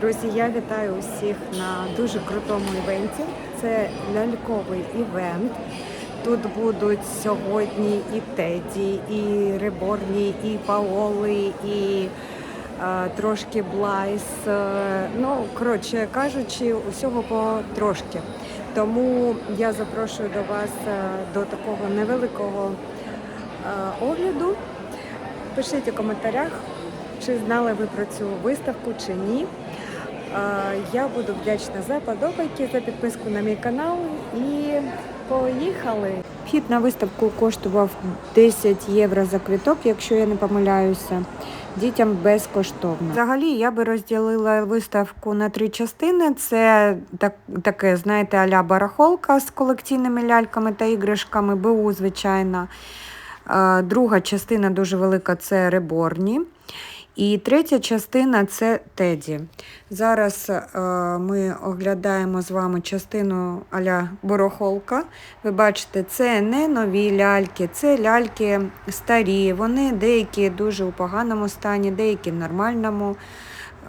Друзі, я вітаю усіх на дуже крутому івенті. Це ляльковий івент. Тут будуть сьогодні і Теді, і Реборні, і Паоли, і е, трошки Блайс. Е, ну, коротше кажучи, усього по трошки. Тому я запрошую до вас е, до такого невеликого е, огляду. Пишіть у коментарях, чи знали ви про цю виставку чи ні. Я буду вдячна за подобайки, за підписку на мій канал і поїхали. Вхід на виставку коштував 10 євро за квіток, якщо я не помиляюся. Дітям безкоштовно. Взагалі я би розділила виставку на три частини. Це так, таке, знаєте, аля барахолка з колекційними ляльками та іграшками, БУ, звичайно. Друга частина дуже велика це реборні. І третя частина це Теді. Зараз е, ми оглядаємо з вами частину аля Борохолка. Ви бачите, це не нові ляльки, це ляльки старі. Вони деякі дуже у поганому стані, деякі в нормальному.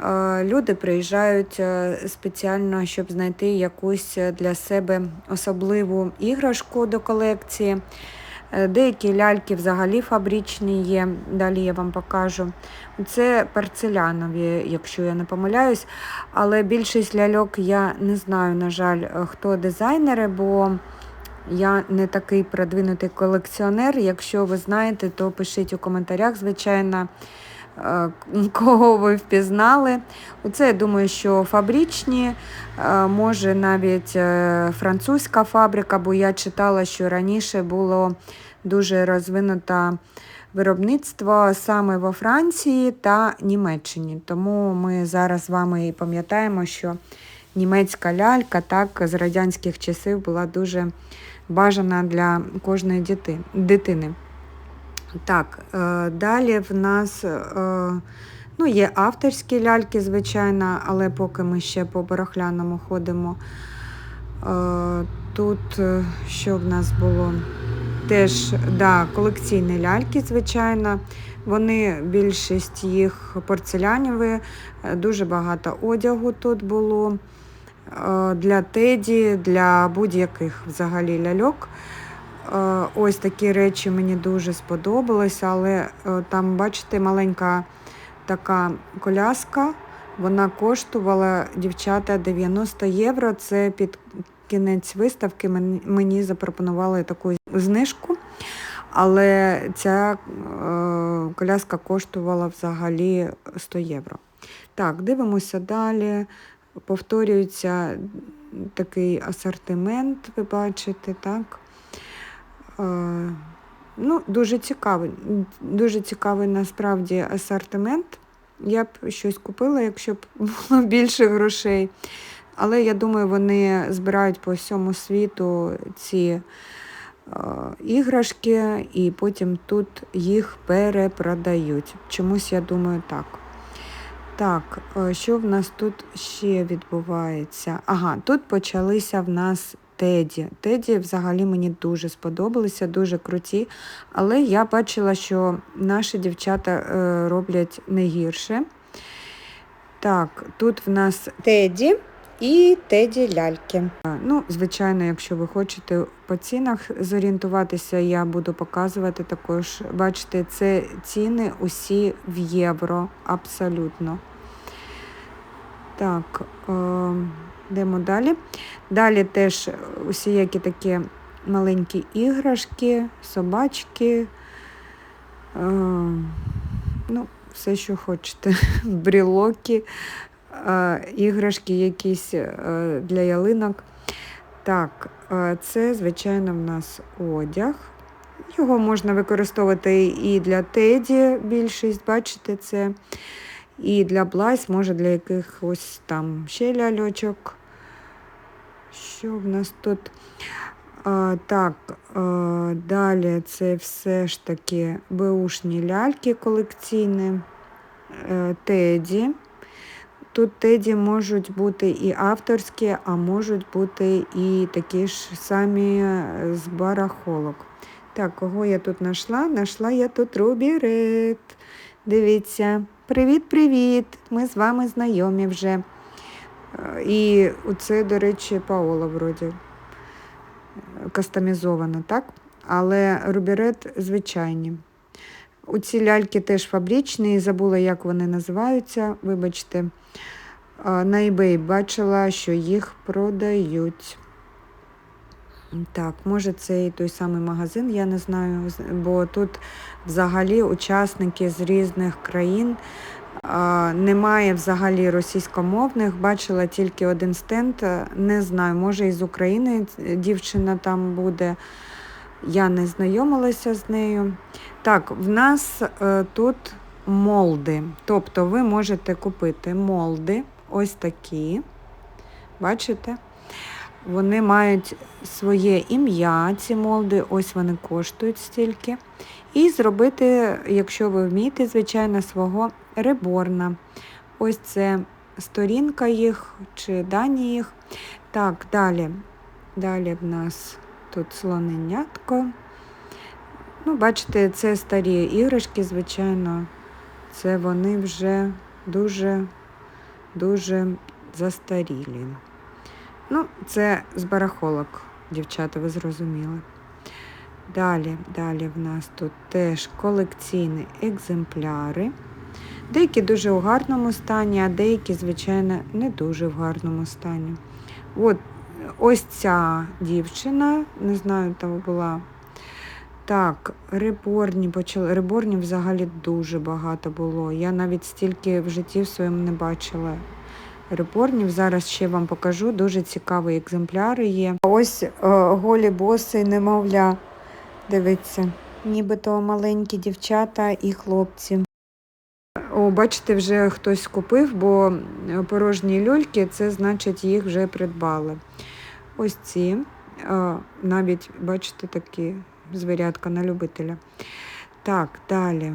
Е, Люди приїжджають е, спеціально, щоб знайти якусь для себе особливу іграшку до колекції. Е, Деякі ляльки взагалі фабричні є, далі я вам покажу. Це порцелянові, якщо я не помиляюсь. Але більшість ляльок я не знаю, на жаль, е, хто дизайнери, бо я не такий продвинутий колекціонер. Якщо ви знаєте, то пишіть у коментарях, звичайно, кого ви впізнали. Оце я думаю, що фабричні, е, може навіть е, французька фабрика, бо я читала, що раніше було дуже розвинута виробництво саме во Франції та Німеччині. Тому ми зараз з вами і пам'ятаємо, що німецька лялька так з радянських часів була дуже бажана для кожної дитини. Так, е, далі в нас е, ну, є авторські ляльки, звичайно, але поки ми ще по барахляному ходимо. Е, Тут що в нас було? Теж да, колекційні ляльки, звичайно. Вони, більшість їх порцеляніві, е, дуже багато одягу тут було для теді, для будь-яких взагалі ляльок. Е, Ось такі речі мені дуже сподобалися, але е, там, бачите, маленька така коляска. Вона коштувала дівчата 90 євро. Це під кінець виставки мені- запропонували таку знижку. Але ця е, коляска коштувала взагалі 100 євро. Так, дивимося далі. Повторюється такий асортимент, ви бачите, так? Ну, дуже цікавий. Дуже цікавий насправді асортимент. Я б щось купила, якщо б було більше грошей. Але я думаю, вони збирають по всьому світу ці е, іграшки і потім тут їх перепродають. Чомусь я думаю так. Так, е, що в нас тут ще відбувається? Ага, тут почалися в нас Теді. Теді взагалі мені дуже сподобалися, дуже круті. Але я бачила, що наші дівчата е, роблять не гірше. Так, тут в нас Теді і Теді ляльки. Ну, звичайно, якщо ви хочете по цінах зорієнтуватися, я буду показувати також. Бачите, це ціни усі в євро, абсолютно. Так, е, йдемо далі. Далі теж усіякі такі маленькі іграшки, собачки. Е, ну, все, що хочете. Брілоки, е, іграшки якісь е, для ялинок. Так, це, звичайно, в нас одяг. Його можна використовувати і для теді більшість, бачите, це. І для Блайс, може для якихось там ще ляльочок. Що в нас тут? А, так, а, далі це все ж таки беушні ляльки колекційні, е, теді. Тут теді можуть бути і авторські, а можуть бути і такі ж самі е, з барахолок. Так, кого я тут знайшла? Нашла я тут Рубі Ред. Дивіться. Привіт-привіт! Ми з вами знайомі вже. Е, І це, до речі, Паола вроді е, кастомізована, так? Але рубірет звичайні. Оці ляльки теж фабричні, забула, як вони називаються. Вибачте, на eBay бачила, що їх продають. Так, може це і той самий магазин, я не знаю, бо тут взагалі учасники з різних країн. Немає взагалі російськомовних, бачила тільки один стенд. Не знаю, може із України дівчина там буде. Я не знайомилася з нею. Так, в нас е, тут молди. Тобто ви можете купити молди, ось такі. Бачите? Вони мають своє ім'я, ці молди, ось вони коштують стільки. І зробити, якщо ви вмієте, звичайно, свого реборна. Ось це сторінка їх чи дані їх. Так, далі. Далі в нас тут слоненятко. Ну, бачите, це старі іграшки, звичайно. Це вони вже дуже, дуже застарілі. Ну, це з барахолок, дівчата, ви зрозуміли. Далі, далі в нас тут теж колекційні екземпляри. Деякі дуже у гарному стані, а деякі, звичайно, не дуже в гарному стані. От ось ця дівчина, не знаю, там була. Так, реборні почали. Реборнів взагалі дуже багато було. Я навіть стільки в житті в своєму не бачила репорнів. Зараз ще вам покажу. Дуже цікаві екземпляри є. Ось е, голі боси, немовля. Дивіться, нібито маленькі дівчата і хлопці. О, бачите, вже хтось купив, бо порожні люльки, це значить їх вже придбали. Ось ці, навіть, бачите, такі звірятка на любителя. Так, далі.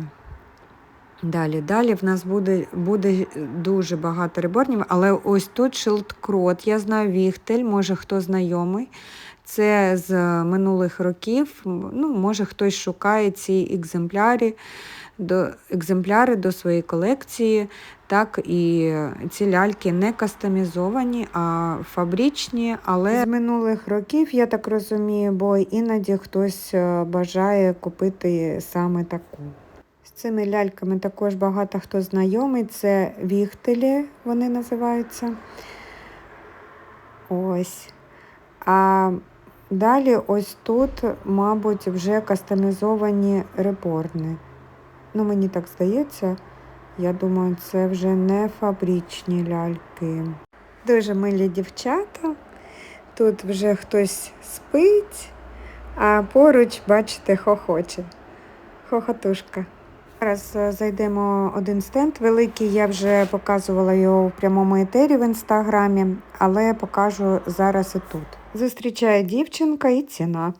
Далі, далі в нас буде, буде дуже багато реборнів, але ось тут шилдкрот. Я знаю Віхтель, може хто знайомий. Це з минулих років. Ну, може хтось шукає ці екземпляри до, екземпляри до своєї колекції. Так, і ці ляльки не кастомізовані, а фабричні, але з минулих років, я так розумію, бо іноді хтось е, бажає купити саме таку. З цими ляльками також багато хто знайомий. Це віхтелі, вони називаються. Ось. А далі ось тут, мабуть, вже кастомізовані репорни. Ну, мені так здається. Я думаю, це вже не фабричні ляльки. Дуже милі дівчата. Тут вже хтось спить, а поруч, бачите, хохоче. Хохотушка. Зараз е, зайдемо один стенд великий. Я вже показувала його в прямому етері в інстаграмі, але покажу зараз і тут. Зустрічає дівчинка і ціна.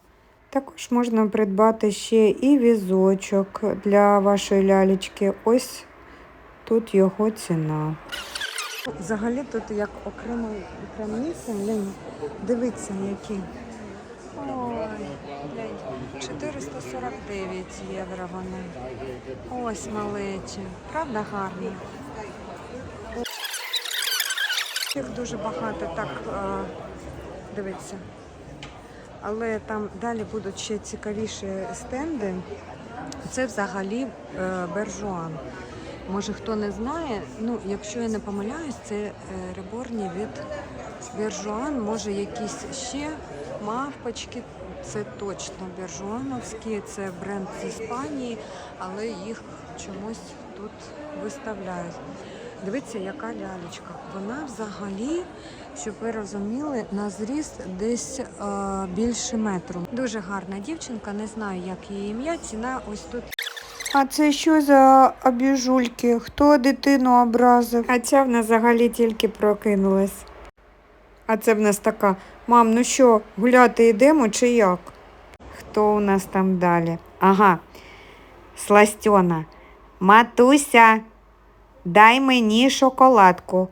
Також можна придбати ще і візочок для вашої лялечки. Ось тут його ціна. Взагалі тут як окремо місце, глянь, дивіться які. Ой, глянь, 449 євро вони. Ось малечі. Правда гарні? Їх дуже багато так е, дивіться. Але там далі будуть ще цікавіші стенди. Це взагалі е, бержуан. Може хто не знає, ну якщо я не помиляюсь, це е, реборні від бержуан, може якісь ще мавпочки. Це точно бержуановські, це бренд з Іспанії, але їх чомусь тут виставляють. Дивіться, яка лялечка. Вона взагалі, щоб ви розуміли, на зріст десь е, більше метру. Дуже гарна дівчинка, не знаю, як її ім'я. Ціна ось тут. А це що за обіжульки? Хто дитину образив? А ця в нас взагалі тільки прокинулась. А це в нас така, мам, ну що, гуляти йдемо чи як? Хто у нас там далі? Ага, Сластьона. Матуся, дай мені шоколадку.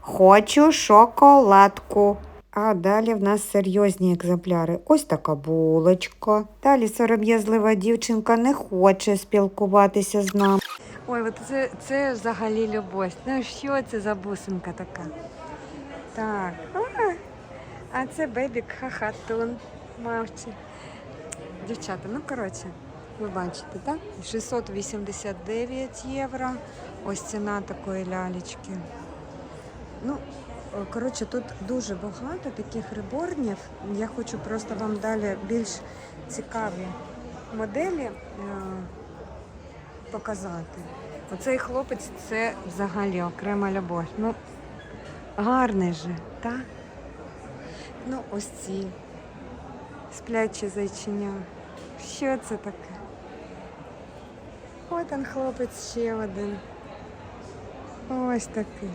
Хочу шоколадку. А далі в нас серйозні екземпляри. Ось така булочка. Далі сором'язлива дівчинка не хоче спілкуватися з нами. Ой, от це, це взагалі любов. Ну що це за бусинка така? Так. А, це бебік хахатун. Мавчі. Дівчата, ну коротше, ви бачите, так? 689 євро. Ось ціна такої лялечки. Ну, коротше, тут дуже багато таких реборнів. Я хочу просто вам далі більш цікаві моделі е, показати. Оцей хлопець це взагалі окрема любов. Ну, гарний же, так? Ну, ось ці сплячі зайчиня. Що це таке? От он хлопець ще один. Ось такий.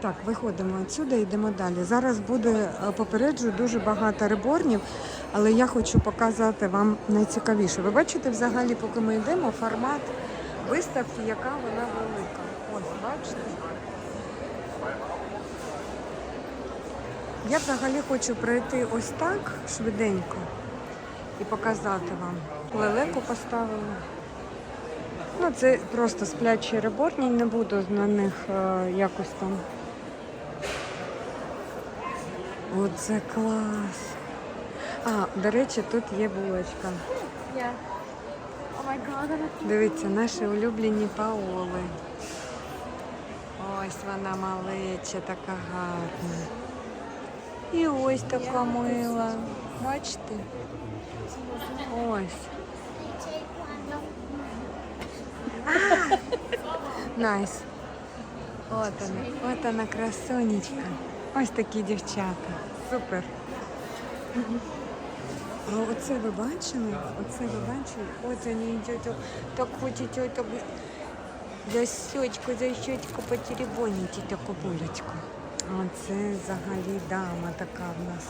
Так, виходимо відсюди, йдемо далі. Зараз буде е, попереджую дуже багато реборнів, але я хочу показати вам найцікавіше. Ви бачите, взагалі, поки ми йдемо, формат виставки, яка вона велика. Ось, бачите? Я взагалі хочу пройти ось так швиденько і показати вам. Лелеку поставила. Ну, це просто сплячі реборні, не буду на них е, якось там. Оце клас. А, до речі, тут є булочка. Yeah. Oh my god, Дивіться, наші улюблені паоли. Ось вона малеча, така гарна. І ось така мила. Бачите? Ось. Найс. От вона, от вона красунечка. Ось такі дівчата. Супер. А оце ви бачили? Оце ви бачили? От вони йдуть, так хочуть ото за щечку, за щечку потеребонити таку булечку. А це взагалі дама така в нас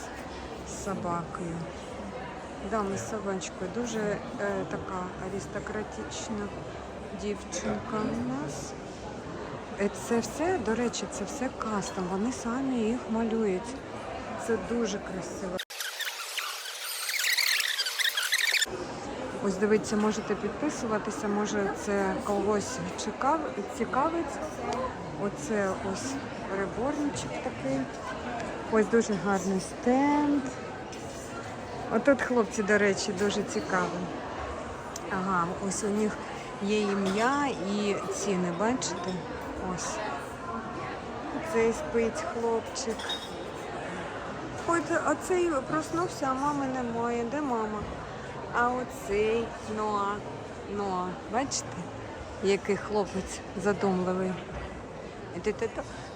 з собакою. Дама з собачкою. Дуже е, така аристократична дівчинка у нас. Е, Це все, до речі, це все кастом. Вони самі їх малюють. Це дуже красиво. Ось дивіться, можете підписуватися, може це когось чекав, цікавить. Оце ось реборничок такий. Ось дуже гарний стенд. Отут хлопці, до речі, дуже цікаві. Ага, ось у них є ім'я і ціни, бачите? Ось. Цей спить хлопчик. Ой, це- а цей проснувся, а мами немає. Де мама? А оцей Ноа. Ноа. Бачите, який хлопець задумливий.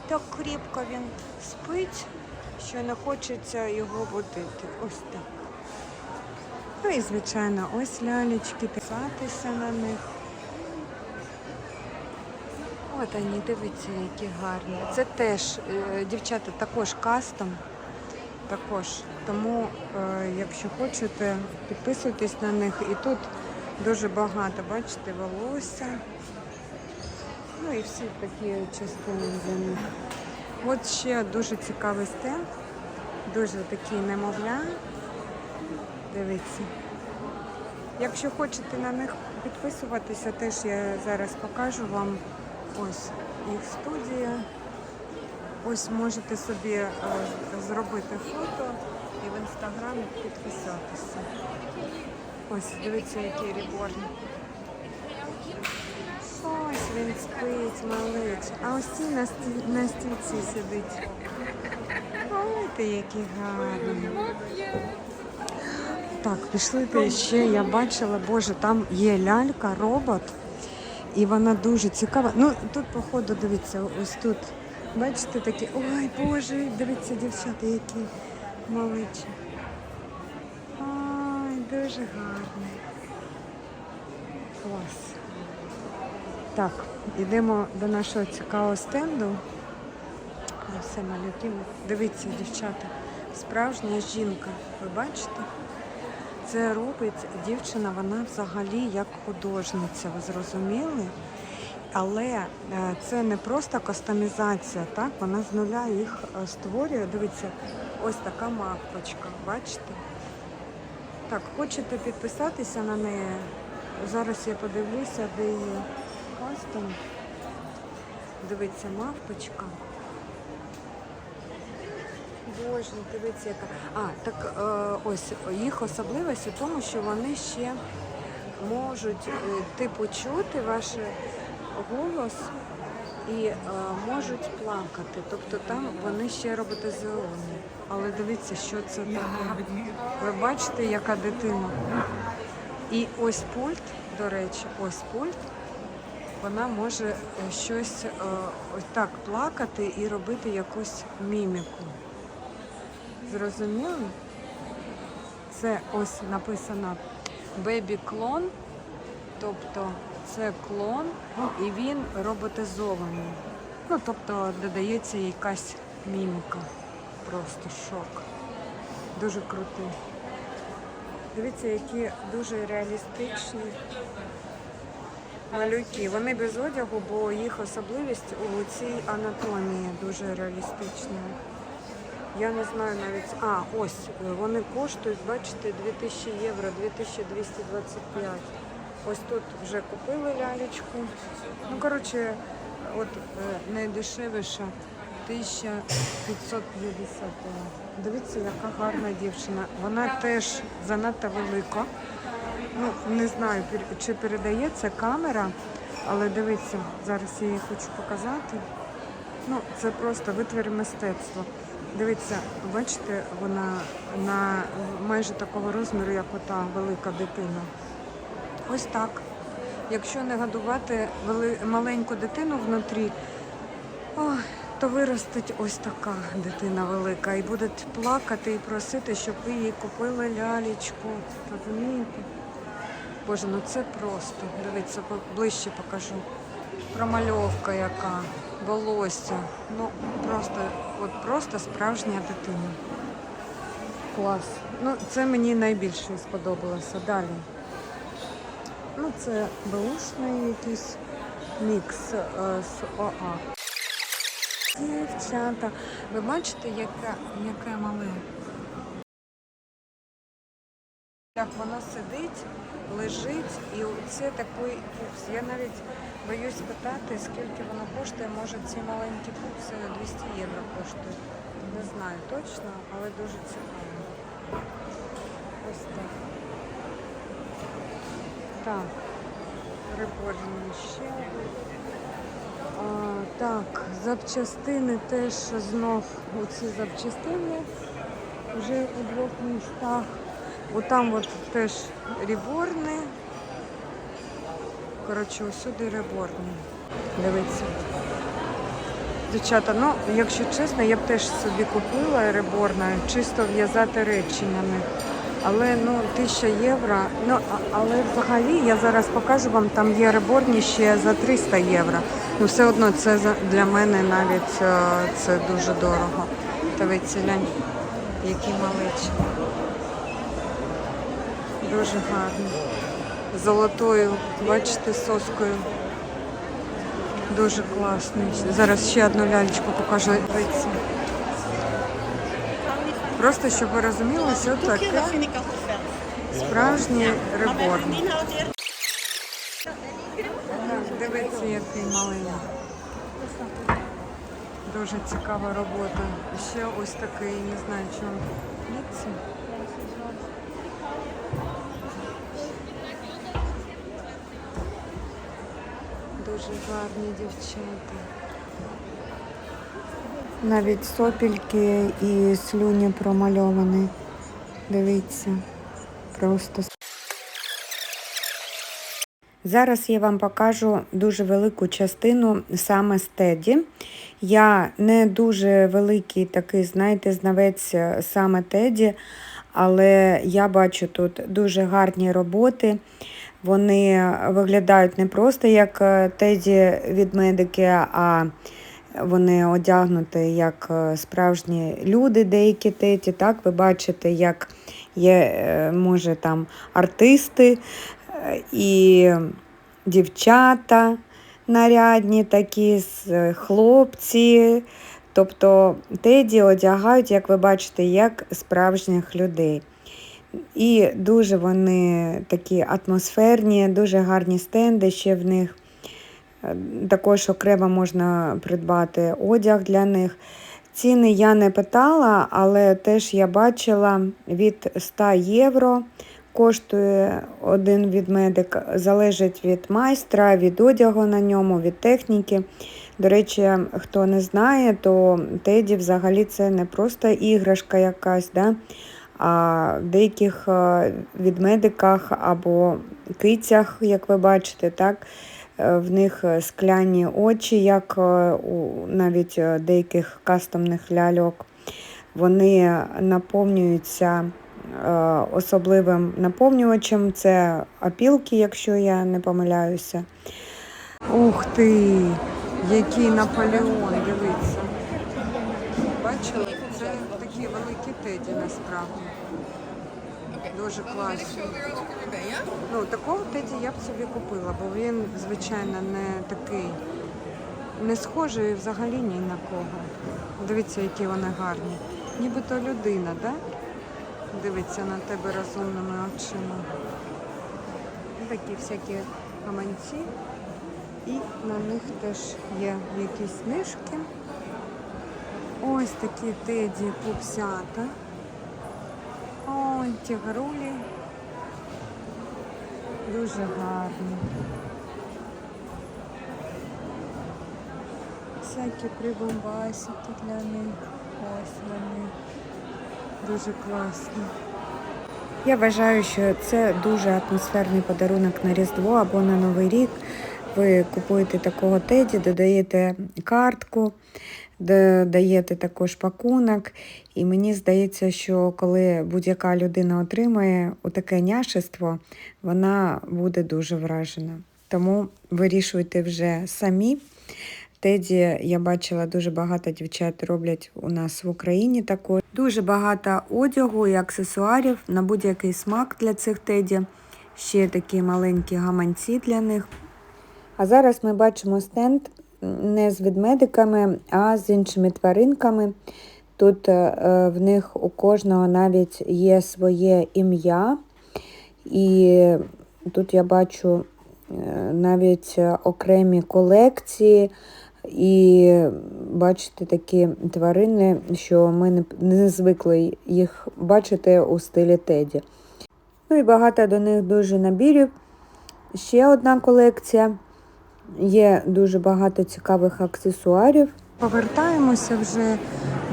Так, кріпко він спить, що не хочеться його будити. Ось так. Ну і звичайно, ось лялечки, писатися на них. Вони, дивіться, які гарні. Це теж, е, дівчата, також кастом. Також. Тому, е, якщо хочете, підписуйтесь на них. І тут дуже багато, бачите, волосся. Ну і всі такі частини для них. От ще дуже цікавий стенд. Дуже такий немовля. Дивіться. Якщо хочете на них підписуватися, теж я зараз покажу вам ось їх студія. Ось можете собі е, зробити фото і в інстаграмі підписатися. Ось, дивіться, який реборн. Ось він спить, малич. А ось ці на, сті- на стільці сидить. Ой, ти який гарний. Так, пішли ти ще. Я бачила, боже, там є лялька, робот, і вона дуже цікава. Ну, тут, походу, дивіться, ось тут. Бачите такі. Ой, боже, дивіться, дівчата, які маличі. Ой, дуже гарний. Клас. Так, йдемо до нашого цікавого стенду. Все малюки. Дивіться, дівчата, справжня жінка. Ви бачите? Це робить дівчина, вона взагалі як художниця, ви зрозуміли? Але е, це не просто кастомізація, так? Вона з нуля їх е, створює. Дивіться, ось така мавпочка, бачите? Так, хочете підписатися на неї? Зараз я подивлюся, де її кастом. Дивіться, мавпочка. Обожнюю, дивіться, яка. А, так е, ось їх особливість у тому, що вони ще можуть е, типу чути ваш голос і е, можуть плакати. Тобто там вони ще роботизовані. Але дивіться, що це таке. Ви бачите, яка дитина? І ось пульт, до речі, ось пульт. Вона може щось е, ось так плакати і робити якусь міміку. Зрозуміли? Це ось написано Baby клон, тобто це клон, і він роботизований. Ну, тобто додається якась міміка. Просто шок. Дуже крутий. Дивіться, які дуже реалістичні малюки. Вони без одягу, бо їх особливість у цій анатомії дуже реалістична. Я не знаю навіть. А, ось е, вони коштують, бачите, 2000 євро, 2225. Ось тут вже купили лялечку. Ну, коротше, от е, найдешевіша 1550 євро. Дивіться, яка гарна дівчина. Вона теж занадто велика. Ну, не знаю, чи передається камера, але дивіться, зараз я її хочу показати. Ну, це просто витвір мистецтва. Дивіться, бачите, вона на майже такого розміру, як ота велика дитина. Ось так. Якщо не годувати вели... маленьку дитину внутрі, ой, то виростить ось така дитина велика і будуть плакати і просити, щоб ви їй купили лялечку. Розумієте? Боже, ну це просто. Дивіться, ближче покажу. Промальовка яка, волосся. Ну просто, от просто справжня дитина. Клас. Ну, це мені найбільше сподобалося. Далі. Ну, це беушний якийсь мікс е, з ОА. Дівчата, ви бачите, яке, яке мале? Як воно сидить, лежить, і це такий пупс. Я навіть боюсь питати, скільки воно коштує. Може ці маленькі пупси 200 євро коштують. Не знаю точно, але дуже цікаво. Ось так. Так, приборні ще. А, так, запчастини теж знов оці запчастини вже у двох містах. Отам от теж реборни. Коротше, усюди реборни. Дивіться. Дівчата, ну, якщо чесно, я б теж собі купила реборна, чисто в'язати них. Але ну, 1000 євро. Ну, але взагалі я зараз покажу вам, там є реборні ще за 300 євро. Ну, все одно це для мене навіть е, це дуже дорого. Дивіться, глянь, які малечі. Дуже гарно. Золотою, бачите, соскою. Дуже класний. Зараз ще одну лялечку покажу. Просто щоб ви розуміли, що таке справжній. Так, Дивіться, який маленький. Дуже цікава робота. Ще ось такий, не знаю, чи Дуже гарні дівчата. Навіть сопільки і слюні промальовані. Дивіться, просто Зараз я вам покажу дуже велику частину саме стеді. Я не дуже великий такий, знаєте, знавець саме теді, але я бачу тут дуже гарні роботи. Вони виглядають не просто як е, теді від медики, а вони одягнуті як е, справжні люди, деякі теті. Так, ви бачите, як є, е, може, там артисти і дівчата нарядні такі, хлопці. Тобто теді одягають, як ви бачите, як справжніх людей. І дуже вони такі атмосферні, дуже гарні стенди ще в них. Е, Також окремо можна придбати одяг для них. Ціни я не питала, але теж я бачила від 100 євро коштує один відмедик, залежить від майстра, від одягу на ньому, від техніки. До речі, хто не знає, то Теді взагалі це не просто іграшка якась, да? А в деяких відмедиках або кицях, як ви бачите, так, е, в них скляні очі, як е, у навіть е, деяких кастомних ляльок. Вони наповнюються особливим наповнювачем. Це опілки, якщо я не помиляюся. Ух ти! Який Наполеон, дивіться. Бачили? Це такі великі теді насправді. Дуже класні. Ну, такого теді я б собі купила, бо він, звичайно, не такий, не схожий взагалі ні на кого. Дивіться, які вони гарні. Нібито людина, да? Дивиться на тебе розумними очима. Такі всякі гаманці. І на них теж є якісь книжки. Ось такі теді пупсята. Ой, тігрулі. Дуже гарні. Всякі прибамбасики для них. Ось вони. Дуже класні. Я вважаю, що це дуже атмосферний подарунок на Різдво або на Новий рік. Ви купуєте такого теді, додаєте картку, додаєте також пакунок. І мені здається, що коли будь-яка людина отримає таке няшество, вона буде дуже вражена. Тому вирішуйте вже самі. Теді я бачила дуже багато дівчат роблять у нас в Україні також. Дуже багато одягу і аксесуарів на будь-який смак для цих теді. Ще такі маленькі гаманці для них. А зараз ми бачимо стенд не з ведмедиками, а з іншими тваринками. Тут е, в них у кожного навіть є своє ім'я. І тут я бачу е, навіть окремі колекції. І бачите такі тварини, що ми не звикли їх бачити у стилі Теді. Ну і багато до них дуже набірів. Ще одна колекція. Є дуже багато цікавих аксесуарів. Повертаємося вже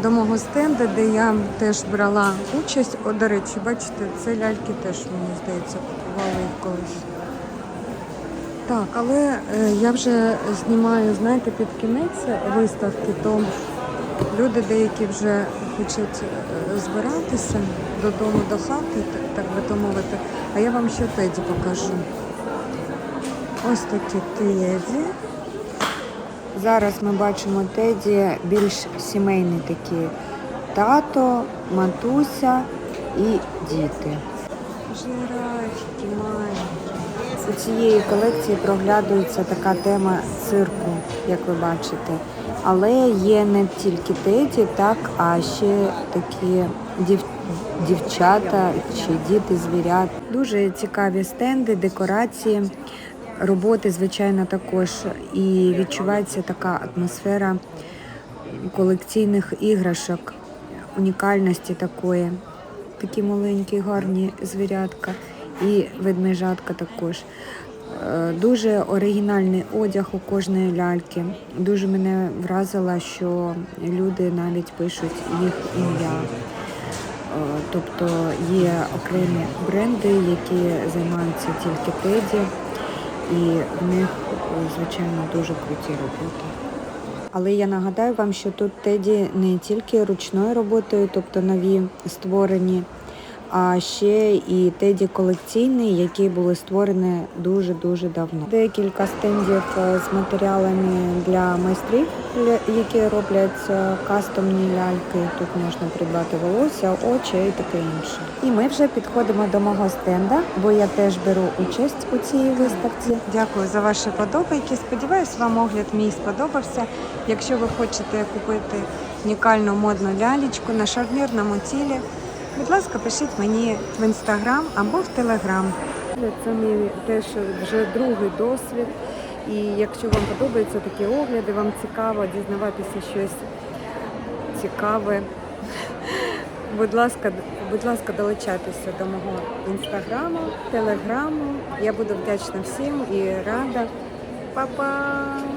до мого стенду, де я теж брала участь. О, до речі, бачите, це ляльки теж, мені здається, купували колись. Так, але е, я вже знімаю, знаєте, під кінець виставки, то люди деякі вже хочуть е, збиратися додому до хати, так би то мовити. А я вам ще теді покажу. Ось такі теді. Зараз ми бачимо теді більш сімейний такі тато, матуся і діти. Жирафики маленькі. У цієї колекції проглядується така тема цирку, як ви бачите. Але є не тільки теді, так, а ще такі дів... дівчата чи діти звірят. Дуже цікаві стенди, декорації, роботи, звичайно, також. І відчувається така атмосфера колекційних іграшок, унікальності такої. Такі маленькі, гарні звірятка і ведмежатка також. Е, Дуже оригінальний одяг у кожної ляльки. Дуже мене вразило, що люди навіть пишуть їх ім'я. Е, Тобто є окремі бренди, які займаються тільки теді, і в них, е, звичайно, дуже круті роботи. Але я нагадаю вам, що тут теді не тільки ручною роботою, тобто нові створені, а ще і теді колекційні, які були створені дуже-дуже давно. Декілька стендів е, з матеріалами для майстрів, які роблять е, кастомні ляльки. Тут можна придбати волосся, очі і таке інше. І ми вже підходимо до мого стенда, бо я теж беру участь у цій виставці. Дякую за ваші подобайки. Сподіваюсь, вам огляд мій сподобався. Якщо ви хочете купити унікальну модну лялечку на шарнірному тілі, будь ласка, пишіть мені в інстаграм або в телеграм. Це мій теж вже другий досвід. І якщо вам подобаються такі огляди, вам цікаво дізнаватися щось цікаве. Будь ласка, будь ласка, долучайтеся до мого інстаграму, телеграму. Я буду вдячна всім і рада. Па-па!